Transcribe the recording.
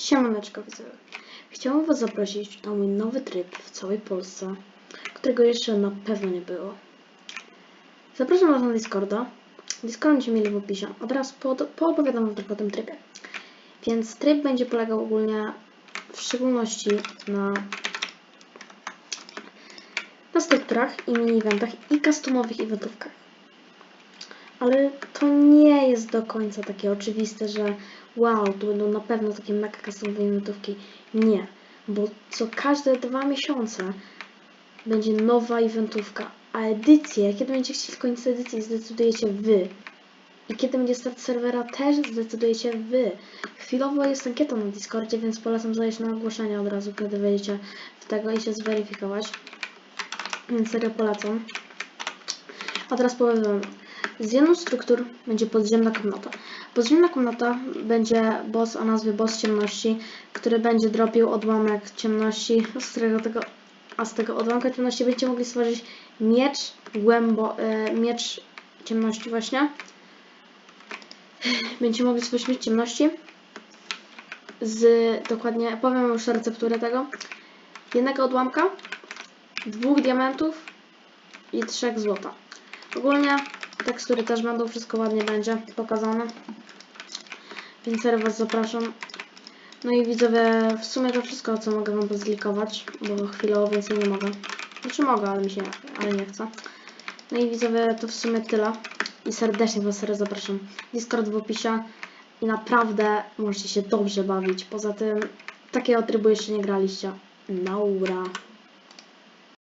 Siemaneczko widzowie. Chciałam was zaprosić na mój nowy tryb w całej Polsce, którego jeszcze na pewno nie było. Zapraszam was na Discorda. Discord będziecie mieli w opisie, a teraz po, poopowiadam wam trochę o tym trybie. Więc tryb będzie polegał ogólnie w szczególności na na strukturach i mini-eventach i customowych eventówkach. Ale to nie do końca takie oczywiste, że wow, tu będą na pewno takie mega customowe eventówki. Nie, bo co każde dwa miesiące będzie nowa eventówka, a edycję, kiedy będziecie chcieli kończyć edycję, zdecydujecie wy. I kiedy będzie start serwera, też zdecydujecie wy. Chwilowo jest ankieta na Discordzie, więc polecam zajść na ogłoszenie od razu, kiedy wejdziecie w tego i się zweryfikować. Więc serio polecam. A teraz powiem. Z jedną z struktur będzie podziemna komnata. Podziemna komnata będzie boss o nazwie boss ciemności, który będzie dropił odłamek ciemności, z którego tego, a z tego odłamka ciemności będziecie mogli stworzyć miecz głębo, e, miecz ciemności właśnie. Będziecie mogli stworzyć miecz ciemności z dokładnie, powiem już recepturę tego. Jednego odłamka, dwóch diamentów i trzech złota. Ogólnie tekstury też będą, wszystko ładnie będzie pokazane. Więc serio Was zapraszam. No i widzowie, w sumie to wszystko, co mogę Wam pozlikować, bo chwilowo więcej nie mogę. Znaczy mogę, ale mi się, ale nie chcę. No i widzowie, to w sumie tyle. I serdecznie Was serio zapraszam. Discord w opisie. I naprawdę możecie się dobrze bawić. Poza tym, takiego trybu jeszcze nie graliście. Naura.